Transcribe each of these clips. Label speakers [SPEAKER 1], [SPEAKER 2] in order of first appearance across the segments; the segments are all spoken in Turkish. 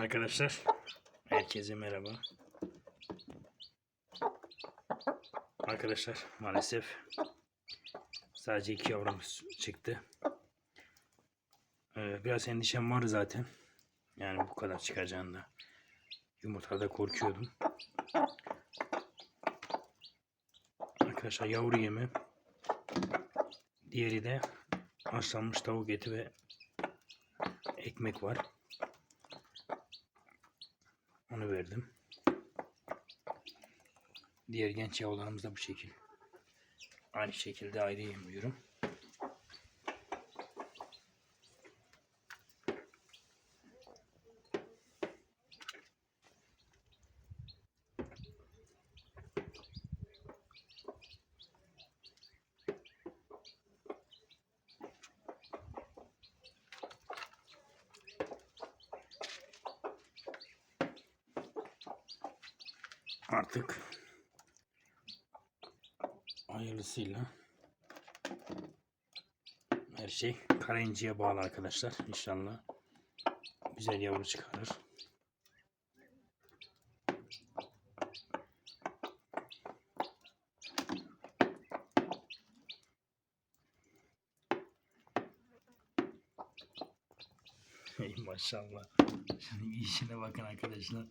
[SPEAKER 1] Arkadaşlar herkese merhaba. Arkadaşlar maalesef sadece iki yavrumuz çıktı. Ee, biraz endişem vardı zaten. Yani bu kadar çıkacağında. Yumurtada korkuyordum. Arkadaşlar yavru yemi. Diğeri de haşlanmış tavuk eti ve ekmek var. Onu verdim. Diğer genç yavrularımız da bu şekil. Aynı şekilde ayrı yemliyorum. Artık hayırlısıyla her şey karayıncıya bağlı arkadaşlar. İnşallah güzel yavru çıkarır. Maşallah. Şunun işine bakın arkadaşlar.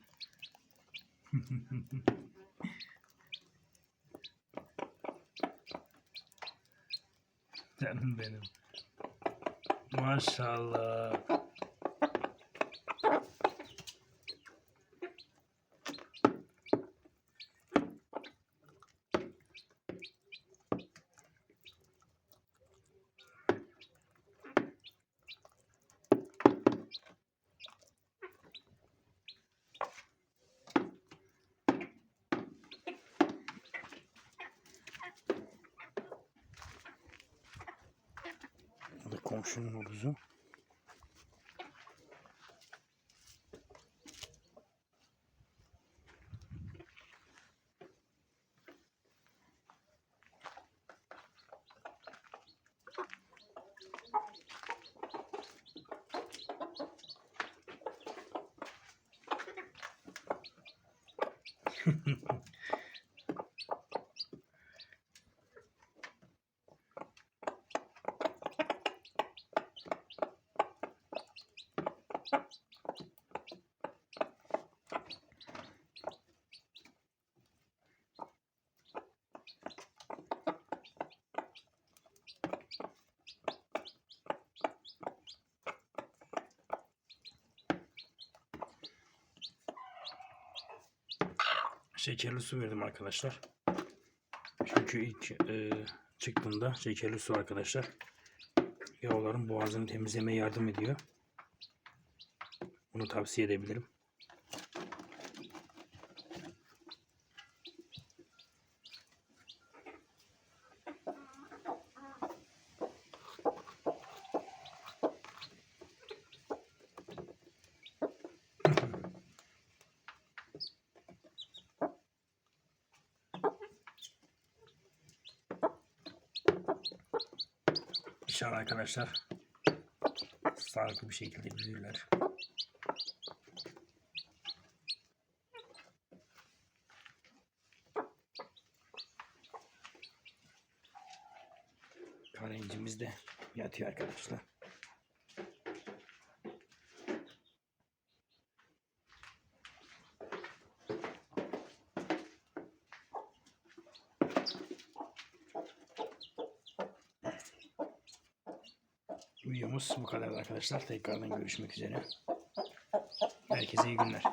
[SPEAKER 1] Canım benim. Maşallah. Komşunun. Şekerli su verdim arkadaşlar. Çünkü ilk e, çıktığında şekerli su arkadaşlar yavruların boğazını temizlemeye yardım ediyor. Bunu tavsiye edebilirim. İnşallah arkadaşlar sağlıklı bir şekilde büyürler. Karencimiz de yatıyor arkadaşlar. Videomuz bu kadar arkadaşlar. Tekrardan görüşmek üzere. Herkese iyi günler.